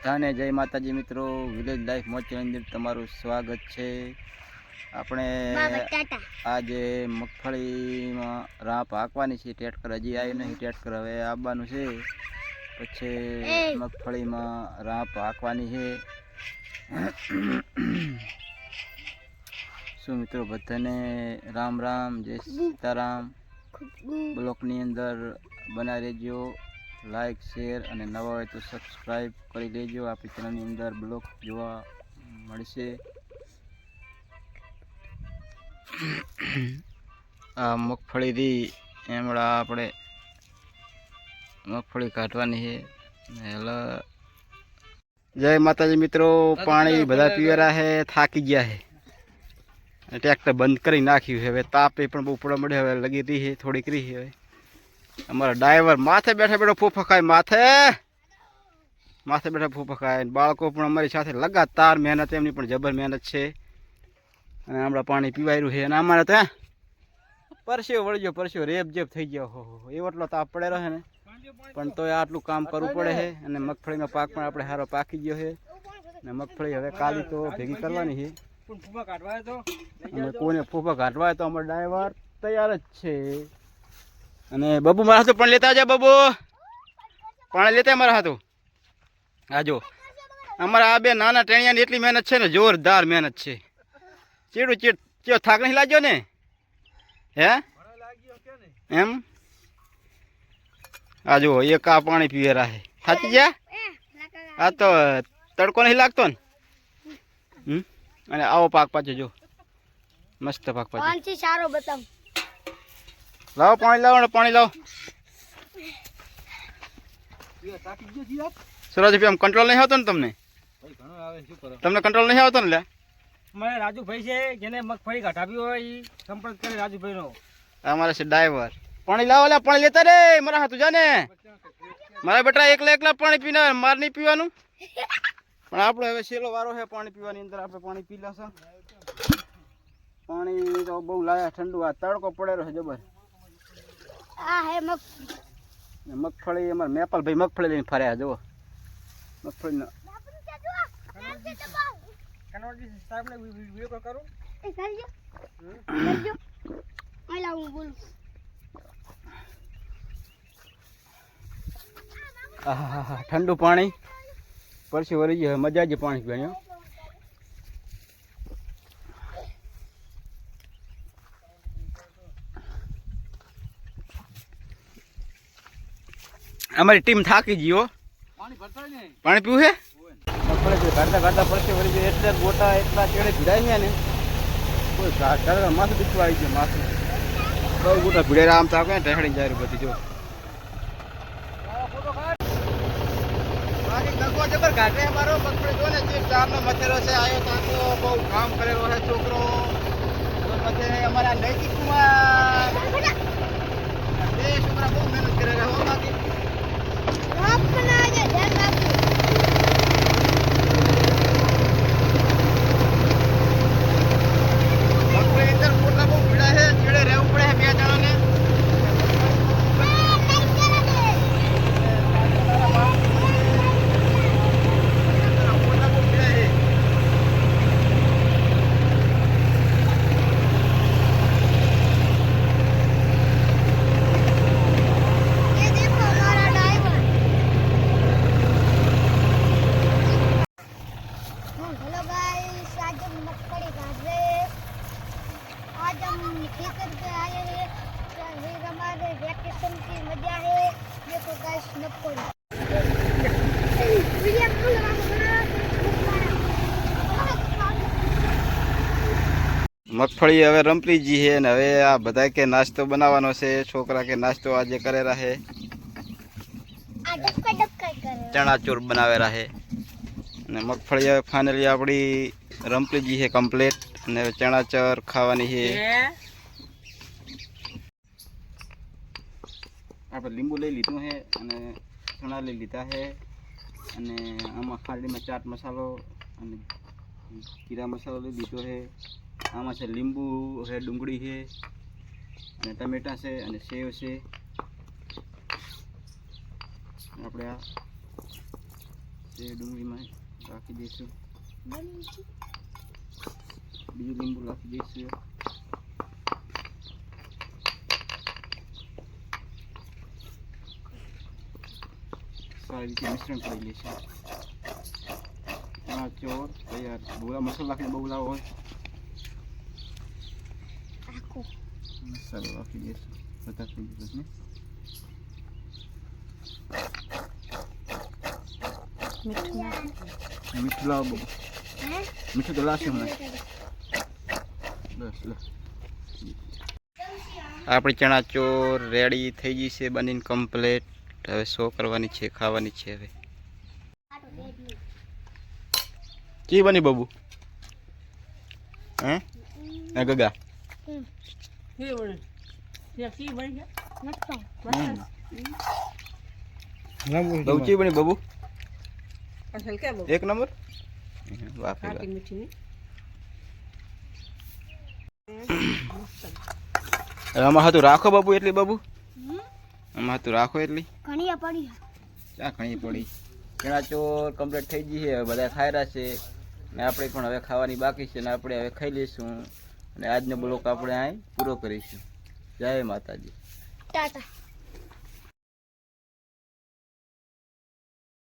બધાને જય માતાજી મિત્રો વિલેજ લાઈફ મોચી મંદિર તમારું સ્વાગત છે. આપણે આજે મગફળીમાં રાપ હાંકવાની છે ટેટકર હજી આવી નહીં ટેટકર હવે આવવાનું છે. પછી મગફળીમાં રાપ હાંકવાની છે. શું મિત્રો બધાને રામ રામ જય સીતારામ. બ્લોકની અંદર બનાવી રહેજો. લાઈક શેર અને નવા હોય તો સબસ્ક્રાઈબ કરી દેજો. આપણી ચેનલની અંદર બ્લોગ જોવા મળશે. આ મગફળીથી એમડા આપણે મગફળી કાઢવાની છે. એટલે જય માતાજી મિત્રો. પાણી બધા પીવેરા છે, થાકી ગયા છે. ટ્રેક્ટર બંધ કરી નાખ્યું છે. હવે તાપે પણ બહુ પડવા મળ્યો હવે લગી રહી છે, થોડીક રહી હવે. અમારા ડ્રાઈવર માથે બેઠા બેઠો ફૂફકાય માથે. માથે બેઠા ફૂફકાય બાળકો પણ અમારી સાથે લગાતાર મહેનત એમની પણ જબર મહેનત છે. અને હમણાં પાણી પીવાયું છે. અને અમારે ત્યાં પરસ્યો વળજો પરસ્યો રેપ જેપ થઈ ગયો. હો હો એવો એટલો તાપ પડે રહે ને. પણ તોય આટલું કામ કરવું પડે છે. અને મગફળીનો પાક પણ આપણે સારો પાકી ગયો છે. અને મગફળી હવે કાલી તો ભેગી કરવાની છે. અને કોઈને ફૂફા કાઢવા તો અમારો ડ્રાઈવર તૈયાર જ છે. અને બબુ, મારા હાથું પણ લેતા આવજો બબુ. પાણી લેતા મારા હાથું. આ જો, અમારા આ બે નાના ટેણિયાની એટલી મહેનત છે ને, જોરદાર મહેનત છે. ચીડું ચીડ ચેવો થાક નહીં લાગ્યો ને? હે? એમ? આ જો, એક આ પાણી પીવે રાહે. થાકી ગયા? આ તો તડકો નહીં લાગતો ને? હમ? અને આવો પાક પાછો જો. મસ્ત પાક પાછો. સારો બતાવ. લાવો પાણી લાવો ને પાણી લાવો. સુરજભાઈ આમ કંટ્રોલ નહીં આવતો ને તમને? તમને કંટ્રોલ નહીં આવતો ને લે મારે રાજુભાઈ છે જેને મગફળી ઘટાવી હોય સંપર્ક કરે રાજુભાઈ નો અમારે મારે છે ડ્રાઈવર પાણી લાવો લે પાણી લેતા રે મારા હાથ જા ને મારા બેટા એકલા એકલા પાણી પીને માર નહીં પીવાનું. પણ આપણે હવે છેલ્લો વારો છે પાણી પીવાની અંદર આપણે પાણી પી લેશું. પાણી તો બહુ લાયા ઠંડુ આ તડકો પડેલો છે જબર. આ હે મગ મગફળી અમારે મેપલભાઈ મગફળી લઈને ફર્યા જુઓ. આહાહા, ઠંડુ પાણી. પરસી વળી ગયો મજા જ પાણી પીવાની અમારી ટીમ થાકી ગયો પાણી પીવું છે મગફળી કાઢતા કાઢતા પરસી વળી ગયો એટલા ગોટા એટલા ચેડે ભીડાઈ ગયા ને. કોઈ માથું દુખવા આવી ગયું માથું. બહુ ગોટા ભીડેરા આમ તો આપણે ટેકડી જાય બધી જો. બાકી ગગો જબર ઘાટે મારો મગફળી જો ને ચારનો મથેરો છે આયો તાકો બહુ કામ કરેલો છે છોકરો. પછી અમારા નૈતિક બે છોકરા બહુ મહેનત કરેલા હો બાકી રાત પણ આજે ધ્યાન રાખજો મગફળી અંદર પોટલા બહુ ભીડા છે છેડે રહેવું પડે છે બે જણાને પોટલા બહુ ભીડા છે એ દેખો મારા ડ્રાઈવર हेलो गाइस आज हम मगफली काट रहे हैं आज हम खेतर पे आए हैं ये हमारे वैकेशन की मजा है देखो गाइस मगफली મગફળી હવે રંપલીજી છે ને હવે આ બધા કે નાસ્તો બનાવવાનો છે છોકરા કે નાસ્તો આજે કરેલા છે આ ડબકા ડબકા કરે ચણાચૂર બનાવેલા છે અને મગફળી હવે ફાઇનલી આપણી રંપલીજી છે કમ્પ્લીટ અને ચણાચર ખાવાની છે. આપણે લીંબુ લઈ લીધું છે અને ચણા લઈ લીધા છે. અને આમાં ખાંડીમાં ચાટ મસાલો અને જીરા મસાલો લઈ લીધો છે. આમાં છે લીંબુ છે ડુંગળી છે અને ટમેટા છે અને સેવ છે. આપણે આ ડુંગળીમાં રાખી દઈશું બીજું લીંબુ રાખી દઈશું સારી રીતે મિશ્રણ કરી લઈશું ચણા ચોર તૈયાર બોલા મસાલા નાખીને બહુ લાવો હોય મસાલો રાખી દઈશું બધા થઈ જશે મીઠું લાવો બહુ મીઠું તો લાવશે બસ લે આપણી ચણા ચોર રેડી થઈ ગઈ છે બનીને કમ્પ્લેટ હવે શો કરવાની છે ખાવાની છે હવે કી બની બાબુ હે ગગા બની બહુ એક નંબર? વાહ. આમાં હતું રાખો બાબુ એટલી બાબુ? હમ? આમાં હતું રાખો એટલી? ઘણી પડી ક્યાં ઘણી પડી? ચણા ચોર કમ્પ્લીટ થઈ ગઈ છે હવે બધા ખાયરા છે. ને આપણે પણ હવે ખાવાની બાકી છે ને આપણે હવે ખાઈ લઈશું. અને આજનો બ્લોક આપણે અહીં પૂરો કરીશું. જય માતાજી. ટાટા.